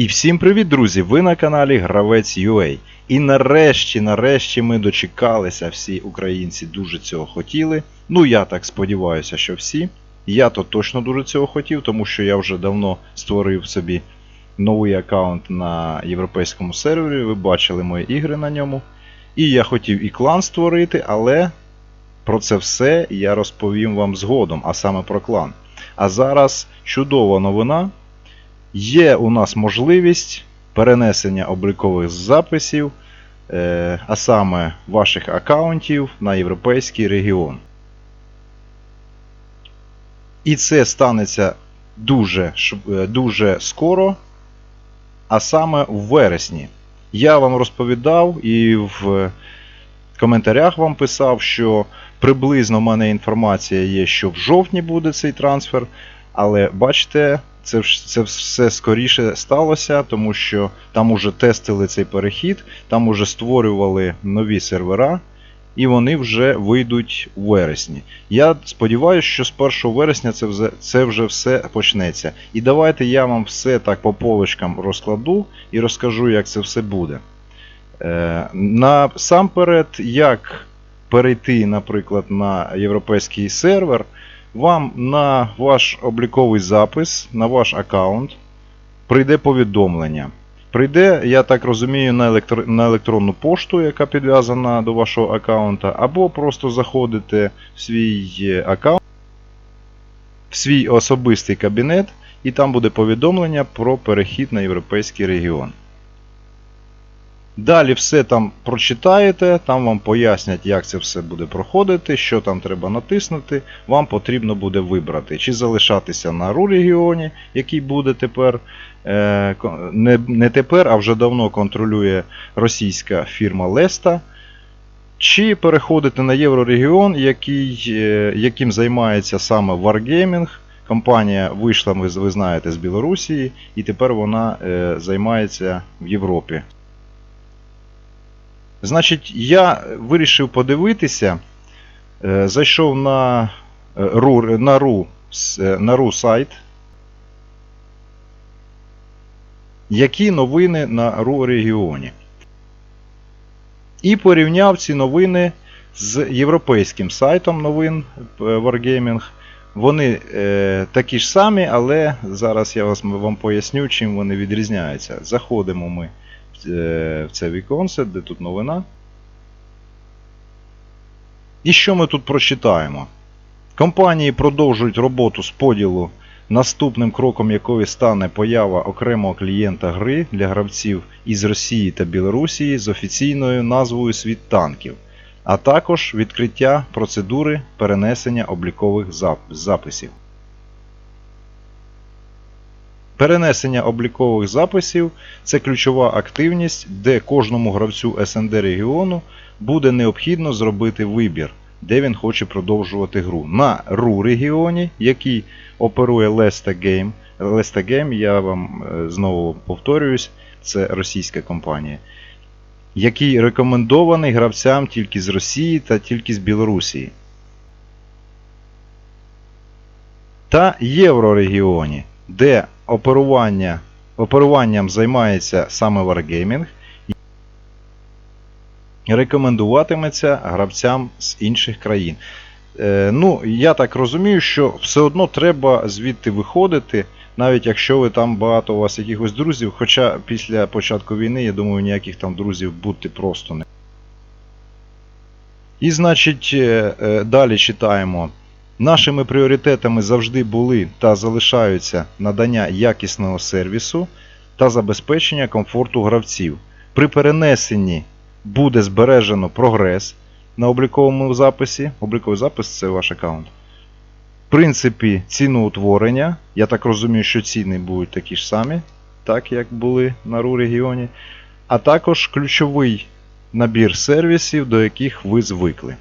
І всім привіт, друзі! Ви на каналі Гравець UA. І нарешті, нарешті ми дочекалися, всі українці дуже цього хотіли. Ну, я так сподіваюся, що всі. Я то точно дуже цього хотів, тому що я вже давно створив собі новий аккаунт на європейському сервері. Ви бачили мої ігри на ньому. І я хотів і клан створити, але про це все я розповім вам згодом, а саме про клан. А зараз чудова новина. Є у нас можливість перенесення облікових записів, е, а саме ваших аккаунтів на європейський регіон. І це станеться дуже, е, дуже скоро, а саме в вересні. Я вам розповідав і в коментарях вам писав, що приблизно в мене інформація є, що в жовтні буде цей трансфер. Але бачите, це, це все скоріше сталося, тому що там уже тестили цей перехід, там уже створювали нові сервера, і вони вже вийдуть у вересні. Я сподіваюся, що з 1 вересня це вже, це вже все почнеться. І давайте я вам все так по полочкам розкладу і розкажу, як це все буде. Е, насамперед, як перейти, наприклад, на європейський сервер, вам на ваш обліковий запис, на ваш аккаунт прийде повідомлення. Прийде, я так розумію, на, електро... на електронну пошту, яка підв'язана до вашого аккаунта, або просто заходите в свій е, аккаунт, в свій особистий кабінет, і там буде повідомлення про перехід на європейський регіон. Далі все там прочитаєте, там вам пояснять, як це все буде проходити, що там треба натиснути. Вам потрібно буде вибрати, чи залишатися на ру регіоні, який буде тепер, е, не, тепер, а вже давно контролює російська фірма Леста. Чи переходити на єврорегіон, який, е, яким займається саме Wargaming. Компанія вийшла, ви, ви знаєте, з Білорусі, і тепер вона е, займається в Європі. Значить, я вирішив подивитися, е, зайшов на е, RU, на RU, е, на RU сайт. Які новини на RU регіоні. І порівняв ці новини з європейським сайтом новин Wargaming. Вони е, такі ж самі, але зараз я вас, вам поясню, чим вони відрізняються. Заходимо ми в це віконце, де тут новина. І що ми тут прочитаємо? Компанії продовжують роботу з поділу, наступним кроком якої стане поява окремого клієнта гри для гравців із Росії та Білорусі з офіційною назвою Світ танків, а також відкриття процедури перенесення облікових записів. Перенесення облікових записів це ключова активність, де кожному гравцю СНД регіону буде необхідно зробити вибір, де він хоче продовжувати гру. На РУ регіоні, який оперує Lesta Game. Lesta Game, я вам е, знову повторююсь, це російська компанія, який рекомендований гравцям тільки з Росії та тільки з Білорусі. Та Єврорегіоні, де оперування, оперуванням займається саме Wargaming, рекомендуватиметься гравцям з інших країн. Е, ну, я так розумію, що все одно треба звідти виходити, навіть якщо ви там багато у вас якихось друзів, хоча після початку війни, я думаю, ніяких там друзів бути просто не. І значить, е, е, далі читаємо. Нашими пріоритетами завжди були та залишаються надання якісного сервісу та забезпечення комфорту гравців. При перенесенні буде збережено прогрес на обліковому записі. Обліковий запис це ваш аккаунт. Принципі ціноутворення. Я так розумію, що ціни будуть такі ж самі, так як були на РУ регіоні. А також ключовий набір сервісів, до яких ви звикли.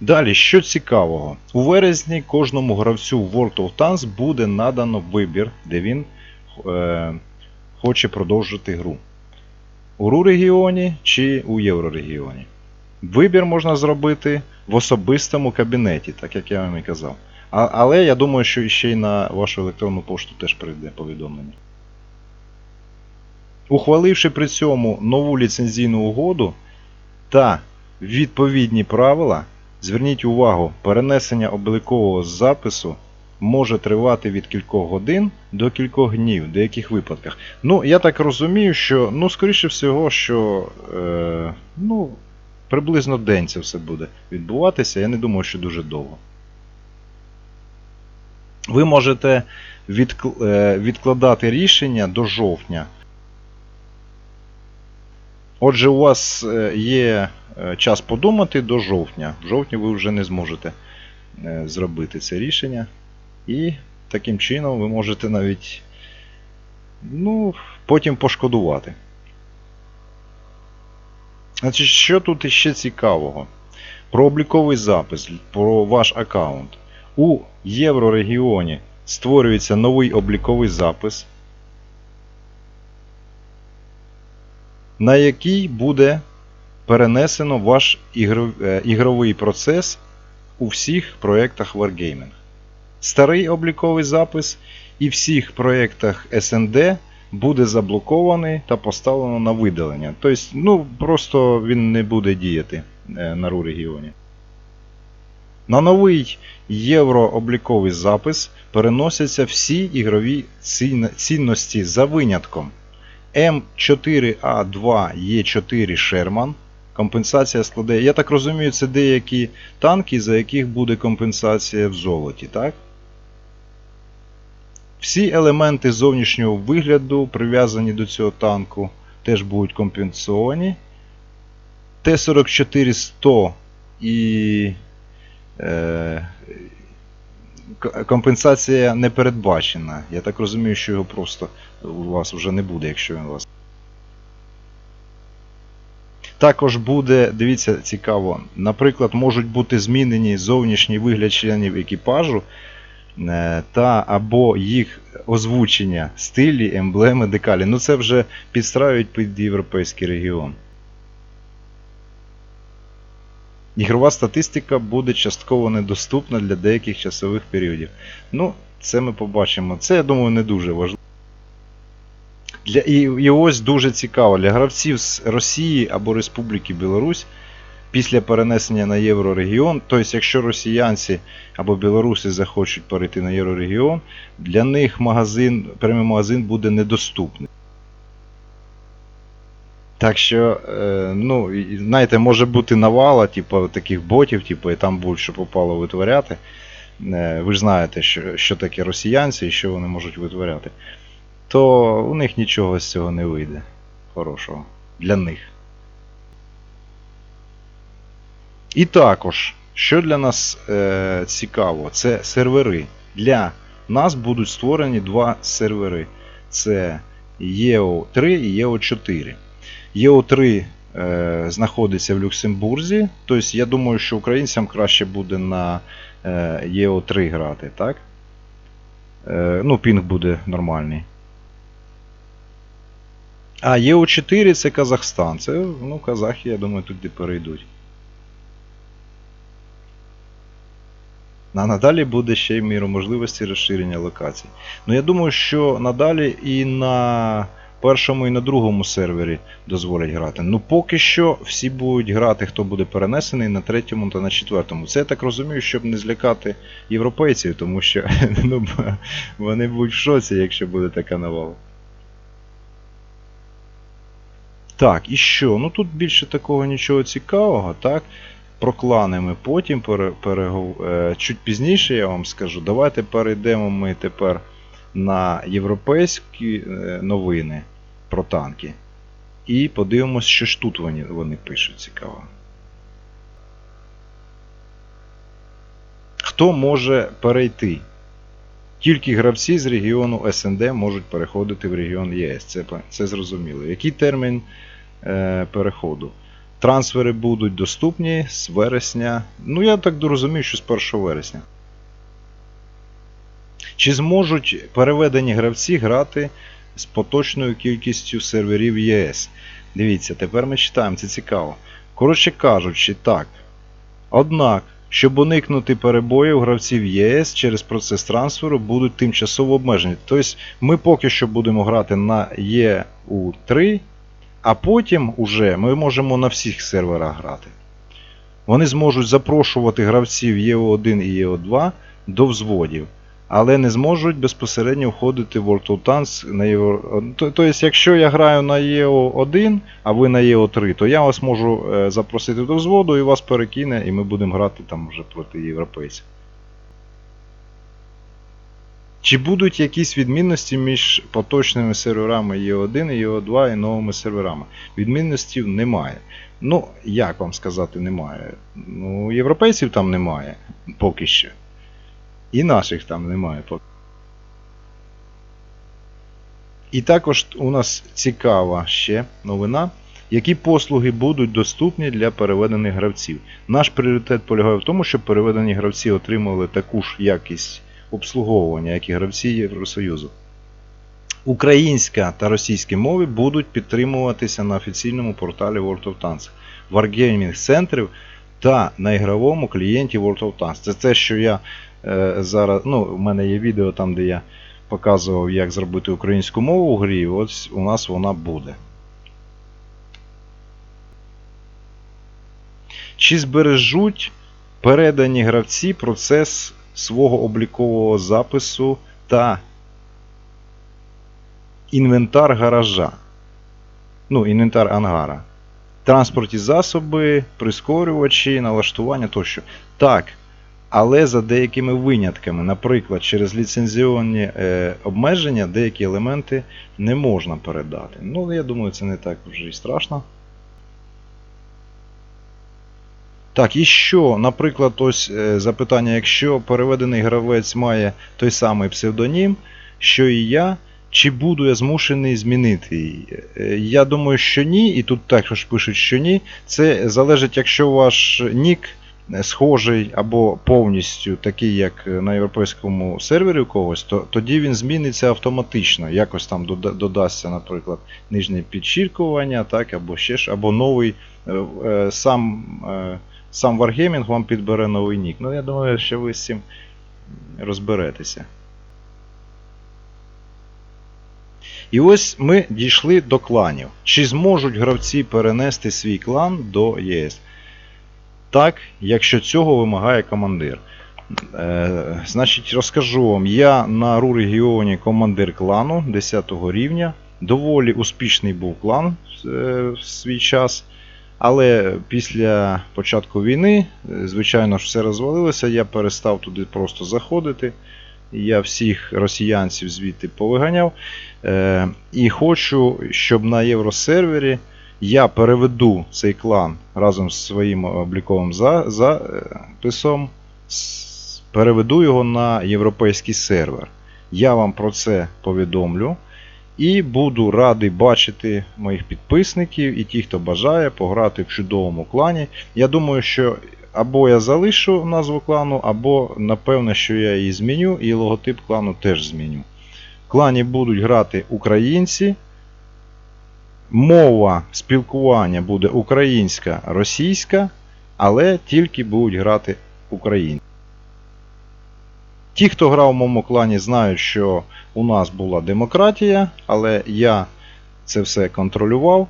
Далі, що цікавого, у вересні кожному гравцю World of Tanks буде надано вибір, де він е, хоче продовжити гру. У РУ регіоні чи у Єврорегіоні. Вибір можна зробити в особистому кабінеті, так як я вам і казав. А, але я думаю, що ще й на вашу електронну пошту теж прийде повідомлення. Ухваливши при цьому нову ліцензійну угоду та відповідні правила, зверніть увагу, перенесення облікового запису може тривати від кількох годин до кількох днів в деяких випадках. Ну, я так розумію, що, ну, скоріше всього, що е, ну, приблизно день це все буде відбуватися. Я не думаю, що дуже довго. Ви можете е, відкладати рішення до жовтня. Отже, у вас е, є е, час подумати до жовтня. В жовтні ви вже не зможете е, зробити це рішення. І таким чином ви можете навіть ну, потім пошкодувати. Значить, що тут іще цікавого? Про обліковий запис, про ваш аккаунт. У Єврорегіоні створюється новий обліковий запис, на який буде перенесено ваш е, ігровий процес у всіх проєктах Wargaming. Старий обліковий запис і всіх проєктах SND буде заблокований та поставлено на видалення. Тобто, ну, просто він не буде діяти е, на РУ регіоні. На новий єврообліковий запис переносяться всі ігрові цінності за винятком М4А2Е4 Sherman. Компенсація складає. Я так розумію, це деякі танки, за яких буде компенсація в золоті, так? Всі елементи зовнішнього вигляду, прив'язані до цього танку, теж будуть компенсовані. Т-44-100 і е, компенсація не передбачена. Я так розумію, що його просто у вас вже не буде, якщо він у вас. Також буде, дивіться, цікаво, наприклад, можуть бути змінені зовнішній вигляд членів екіпажу е, та або їх озвучення, стилі, емблеми, декалі. Ну це вже підстраюють під європейський регіон. Ігрова статистика буде частково недоступна для деяких часових періодів. Ну, це ми побачимо. Це, я думаю, не дуже важливо. Для, і, і ось дуже цікаво, для гравців з Росії або Республіки Білорусь після перенесення на єврорегіон, тобто, якщо росіянці або білоруси захочуть перейти на єврорегіон, для них магазин, прямий магазин буде недоступний. Так що, е, ну, знаєте, може бути навала, типу, таких ботів, типу, і там будуть що попало витворяти. Е, ви ж знаєте, що, що таке росіянці і що вони можуть витворяти. То у них нічого з цього не вийде. Хорошого. Для них. І також, що для нас е, цікаво, це сервери. Для нас будуть створені два сервери. Це EO3 і EO4. EO3 е, знаходиться в Люксембурзі. Тобто, я думаю, що українцям краще буде на е, EO3 грати, так? Е, ну, пінг буде нормальний. А ЄО4 це Казахстан. Це, ну, казахи, я думаю, туди перейдуть. А надалі буде ще й міру можливості розширення локацій. Ну я думаю, що надалі і на першому, і на другому сервері дозволять грати. Ну поки що всі будуть грати, хто буде перенесений на третьому та на четвертому. Це я так розумію, щоб не злякати європейців, тому що ну, вони будуть в шоці, якщо буде така навала. Так, і що? Ну тут більше такого нічого цікавого, так? Про клани ми потім пере, перегов... е, чуть пізніше я вам скажу. Давайте перейдемо ми тепер на європейські е, новини про танки. І подивимось, що ж тут вони, вони пишуть цікаво. Хто може перейти? Тільки гравці з регіону СНД можуть переходити в регіон ЄС. Це, це зрозуміло. Який термін е, переходу? Трансфери будуть доступні з вересня. Ну, я так розумію, що з 1 вересня. Чи зможуть переведені гравці грати з поточною кількістю серверів ЄС? Дивіться, тепер ми читаємо, це цікаво. Коротше кажучи, так. Однак, щоб уникнути перебоїв гравців ЄС через процес трансферу будуть тимчасово обмежені. Тобто ми поки що будемо грати на ЄУ3, а потім уже ми можемо на всіх серверах грати. Вони зможуть запрошувати гравців ЄО1 і ЄО2 до взводів, але не зможуть безпосередньо входити в World of Tanks на ЄО. Тобто, якщо я граю на ЄО1, а ви на ЄО3, то я вас можу е, запросити до взводу і вас перекине, і ми будемо грати там вже проти європейців. Чи будуть якісь відмінності між поточними серверами Є1 і Є2 і новими серверами? Відмінностей немає. Ну, як вам сказати, немає. Ну, європейців там немає поки що. І наших там немає. І також у нас цікава ще новина. Які послуги будуть доступні для переведених гравців? Наш пріоритет полягає в тому, щоб переведені гравці отримали таку ж якість обслуговування, як і гравці Євросоюзу. Українська та російські мови будуть підтримуватися на офіційному порталі World of Tanks, Wargaming центрів та на ігровому клієнті World of Tanks. Це те, що я зараз. Ну, У мене є відео там, де я показував, як зробити українську мову у грі. Ось у нас вона буде. Чи збережуть передані гравці процес свого облікового запису та інвентар гаража. Ну, інвентар ангара. Транспортні засоби, прискорювачі, налаштування тощо. Так. Але за деякими винятками, наприклад, через ліцензіонні е, обмеження деякі елементи не можна передати. Ну, я думаю, це не так вже і страшно. Так, і що, наприклад, ось е, запитання, якщо переведений гравець має той самий псевдонім, що і я, чи буду я змушений змінити її? Е, Я думаю, що ні, і тут також пишуть, що ні. Це залежить, якщо ваш нік схожий або повністю такий, як на європейському сервері у когось, то тоді він зміниться автоматично. Якось там дода- додасться, наприклад, нижнє підчіркування, так, або ще ж, або новий е, е, сам. е, Сам Wargaming вам підбере новий нік. Ну, я думаю, що ви з цим розберетеся. І ось ми дійшли до кланів. Чи зможуть гравці перенести свій клан до ЄС? Так, якщо цього вимагає командир. Е, значить, розкажу вам, я на РУ регіоні командир клану 10 рівня. Доволі успішний був клан е, в свій час. Але після початку війни, е, звичайно ж, все розвалилося, я перестав туди просто заходити. Я всіх росіянців звідти повиганяв. Е, І хочу, щоб на євросервері я переведу цей клан разом з своїм обліковим записом, переведу його на європейський сервер. Я вам про це повідомлю. І буду радий бачити моїх підписників і ті, хто бажає пограти в чудовому клані. Я думаю, що або я залишу назву клану, або напевно, що я її зміню, і логотип клану теж зміню. В клані будуть грати українці. Мова спілкування буде українська, російська, але тільки будуть грати українці. Ті, хто грав в моєму клані, знають, що у нас була демократія, але я це все контролював.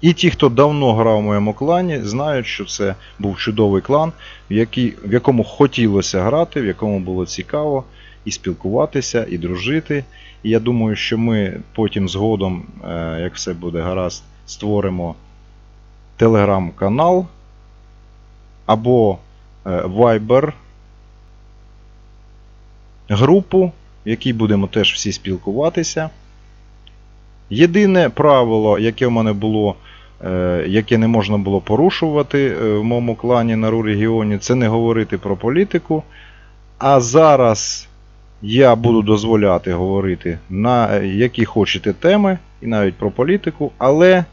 І ті, хто давно грав в моєму клані, знають, що це був чудовий клан, в якому хотілося грати, в якому було цікаво і спілкуватися, і дружити. І я думаю, що ми потім згодом, е, як все буде гаразд, створимо телеграм-канал або е, Viber групу, в якій будемо теж всі спілкуватися. Єдине правило, яке в мене було, е, яке не можна було порушувати е, в моєму клані на регіоні, це не говорити про політику. А зараз я буду дозволяти говорити на які хочете теми, і навіть про політику, але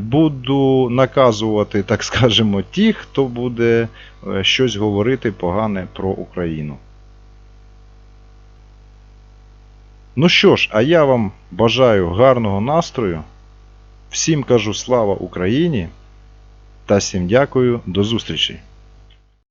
буду наказувати, так скажемо, тих, хто буде е, щось говорити погане про Україну. Ну що ж, а я вам бажаю гарного настрою. Всім кажу слава Україні. Та всім дякую, до зустрічі!